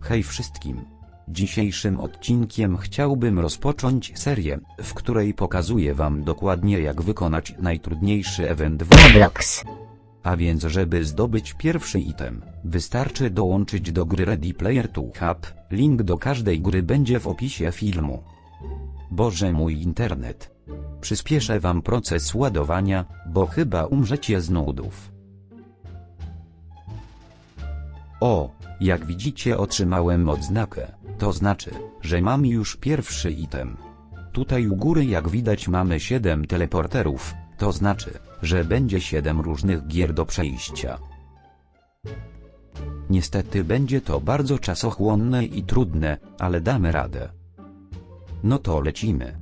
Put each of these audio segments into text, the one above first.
Hej wszystkim! Dzisiejszym odcinkiem chciałbym rozpocząć serię, w której pokazuję wam dokładnie jak wykonać najtrudniejszy event w Roblox. A więc żeby zdobyć pierwszy item, wystarczy dołączyć do gry Ready Player 2 Hub, link do każdej gry będzie w opisie filmu. Boże mój internet. Przyspieszę wam proces ładowania, bo chyba umrzecie z nudów. O, jak widzicie otrzymałem odznakę, to znaczy, że mam już pierwszy item. Tutaj u góry jak widać mamy 7 teleporterów, to znaczy, że będzie 7 różnych gier do przejścia. Niestety będzie to bardzo czasochłonne i trudne, ale damy radę. No to lecimy.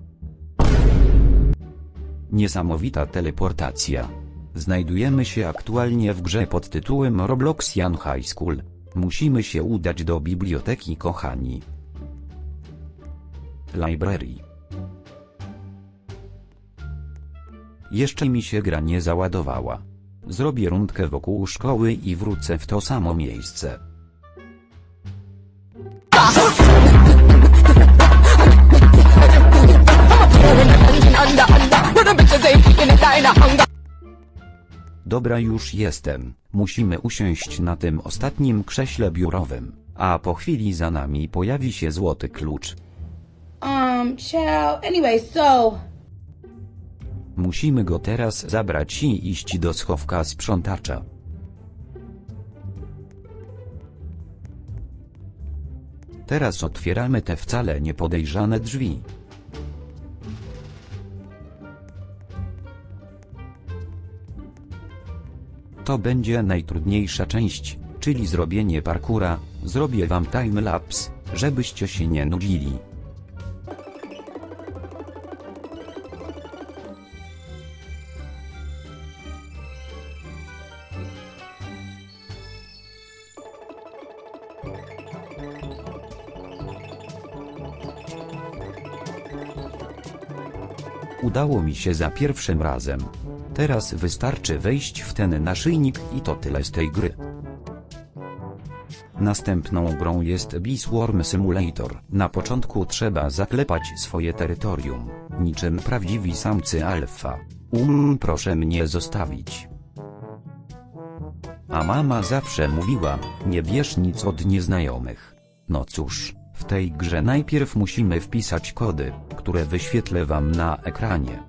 Niesamowita teleportacja. Znajdujemy się aktualnie w grze pod tytułem Robloxian High School. Musimy się udać do biblioteki kochani. Library. Jeszcze mi się gra nie załadowała. Zrobię rundkę wokół szkoły i wrócę w to samo miejsce. Dobra już jestem, musimy usiąść na tym ostatnim krześle biurowym, a po chwili za nami pojawi się złoty klucz. Um, child. Anyway, so Musimy go teraz zabrać i iść do schowka sprzątacza. Teraz otwieramy te wcale niepodejrzane drzwi. To będzie najtrudniejsza część, czyli zrobienie parkura. Zrobię wam timelapse, żebyście się nie nudzili. Udało mi się za pierwszym razem. Teraz wystarczy wejść w ten naszyjnik i to tyle z tej gry. Następną grą jest Beesworm Simulator. Na początku trzeba zaklepać swoje terytorium, niczym prawdziwi samcy alfa. Um, proszę mnie zostawić. A mama zawsze mówiła, nie bierz nic od nieznajomych. No cóż, w tej grze najpierw musimy wpisać kody, które wyświetlę wam na ekranie.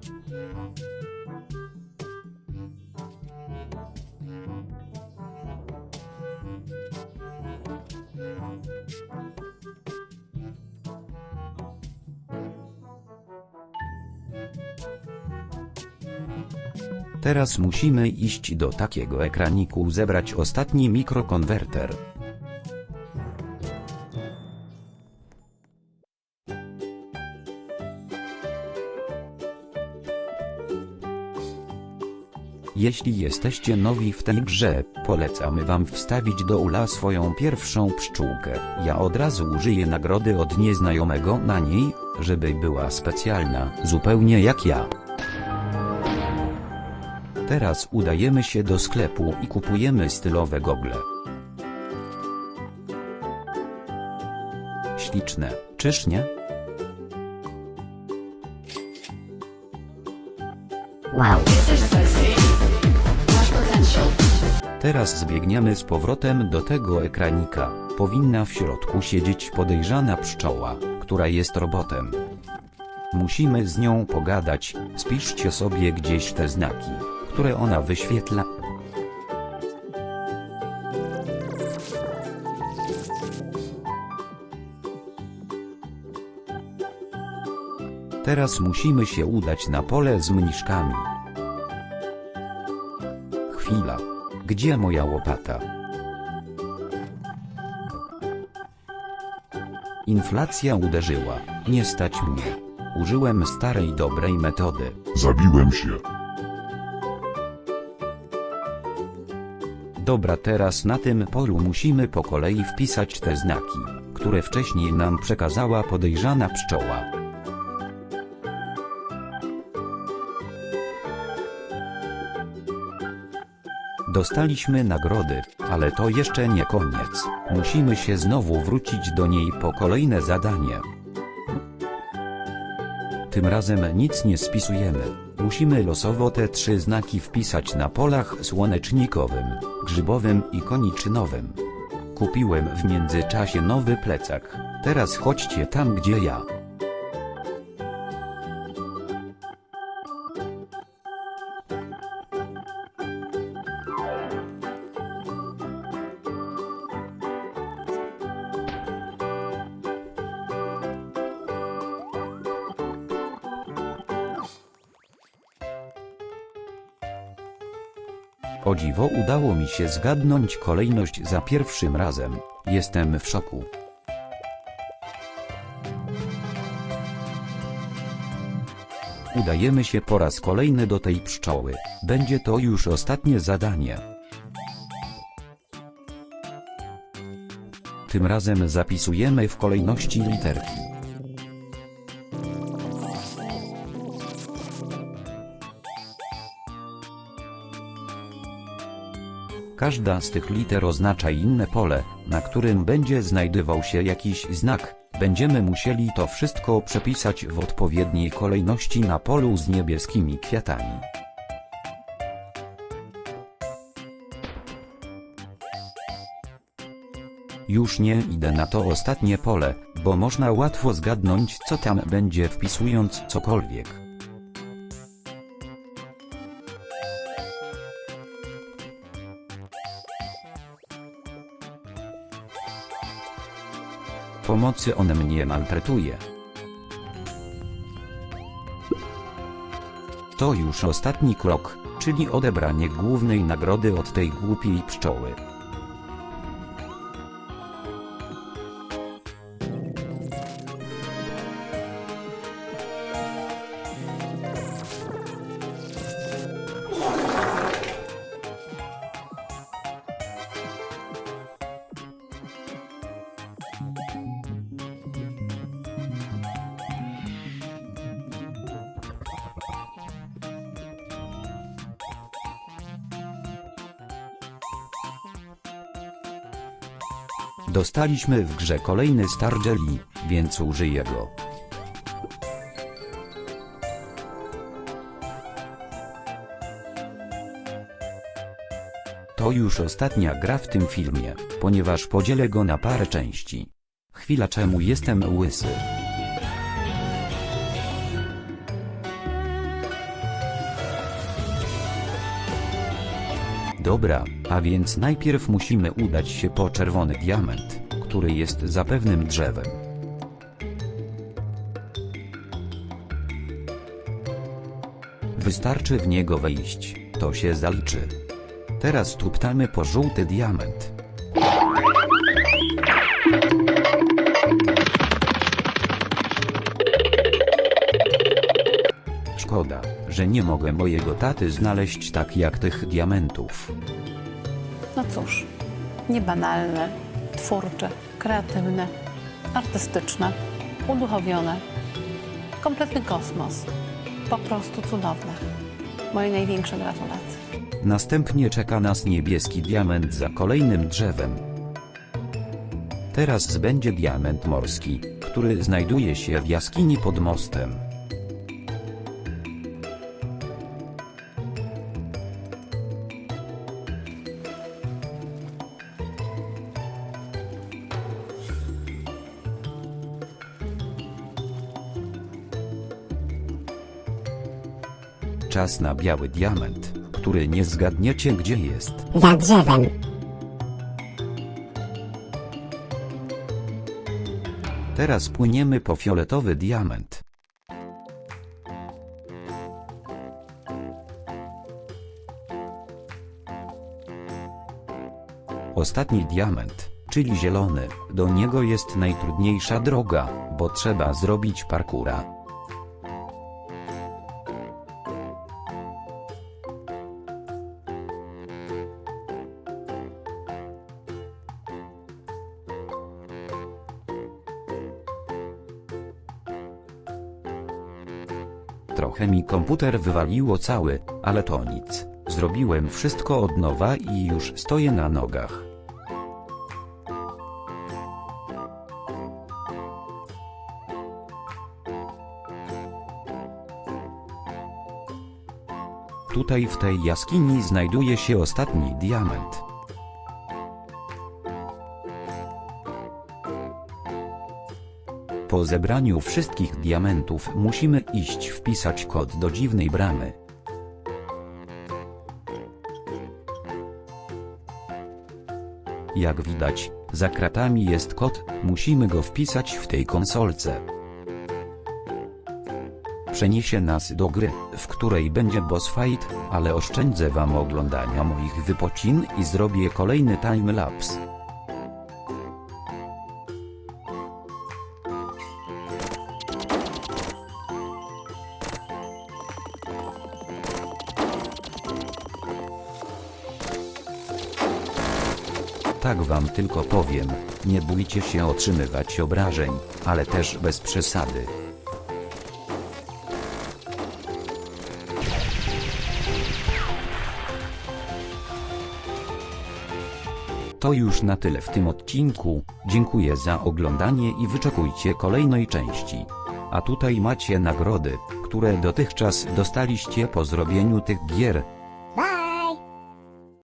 Teraz musimy iść do takiego ekraniku zebrać ostatni mikrokonwerter. Jeśli jesteście nowi w tej grze, polecamy wam wstawić do ula swoją pierwszą pszczółkę. Ja od razu użyję nagrody od nieznajomego na niej, żeby była specjalna, zupełnie jak ja. Teraz udajemy się do sklepu i kupujemy stylowe gogle. Śliczne, czyż nie? Wow. Teraz zbiegniemy z powrotem do tego ekranika. Powinna w środku siedzieć podejrzana pszczoła, która jest robotem. Musimy z nią pogadać, spiszcie sobie gdzieś te znaki, które ona wyświetla. Teraz musimy się udać na pole z mniszkami. Chwila. Gdzie moja łopata? Inflacja uderzyła. Nie stać mnie. Użyłem starej dobrej metody. Zabiłem się. Dobra teraz na tym polu musimy po kolei wpisać te znaki, które wcześniej nam przekazała podejrzana pszczoła. Dostaliśmy nagrody, ale to jeszcze nie koniec. Musimy się znowu wrócić do niej po kolejne zadanie. Tym razem nic nie spisujemy. Musimy losowo te trzy znaki wpisać na polach słonecznikowym, grzybowym i koniczynowym. Kupiłem w międzyczasie nowy plecak. Teraz chodźcie tam gdzie ja. O dziwo udało mi się zgadnąć kolejność za pierwszym razem. Jestem w szoku. Udajemy się po raz kolejny do tej pszczoły. Będzie to już ostatnie zadanie. Tym razem zapisujemy w kolejności literki. Każda z tych liter oznacza inne pole, na którym będzie znajdował się jakiś znak. Będziemy musieli to wszystko przepisać w odpowiedniej kolejności na polu z niebieskimi kwiatami. Już nie idę na to ostatnie pole, bo można łatwo zgadnąć co tam będzie wpisując cokolwiek. Pomocy on mnie maltretuje. To już ostatni krok, czyli odebranie głównej nagrody od tej głupiej pszczoły. Dostaliśmy w grze kolejny Star Jelly, więc użyję go. To już ostatnia gra w tym filmie, ponieważ podzielę go na parę części. Chwila czemu jestem łysy. Dobra, a więc najpierw musimy udać się po czerwony diament, który jest za pewnym drzewem. Wystarczy w niego wejść, to się zaliczy. Teraz tuptamy po żółty diament. Szkoda, że nie mogę mojego taty znaleźć tak jak tych diamentów. No cóż, niebanalne, twórcze, kreatywne, artystyczne, uduchowione. Kompletny kosmos. Po prostu cudowne. Moje największe gratulacje. Następnie czeka nas niebieski diament za kolejnym drzewem. Teraz będzie diament morski, który znajduje się w jaskini pod mostem. Czas na biały diament, który nie zgadniecie gdzie jest. Za drzewem. Teraz płyniemy po fioletowy diament. Ostatni diament, czyli zielony, do niego jest najtrudniejsza droga, bo trzeba zrobić parkura. Trochę mi komputer wywaliło cały, ale to nic. Zrobiłem wszystko od nowa i już stoję na nogach. Tutaj w tej jaskini znajduje się ostatni diament. Po zebraniu wszystkich diamentów musimy iść wpisać kod do dziwnej bramy. Jak widać, za kratami jest kod, musimy go wpisać w tej konsolce. Przeniesie nas do gry, w której będzie boss fight, ale oszczędzę wam oglądania moich wypocin i zrobię kolejny timelapse. Tak wam tylko powiem, nie bójcie się otrzymywać obrażeń, ale też bez przesady. To już na tyle w tym odcinku, dziękuję za oglądanie i wyczekujcie kolejnej części. A tutaj macie nagrody, które dotychczas dostaliście po zrobieniu tych gier,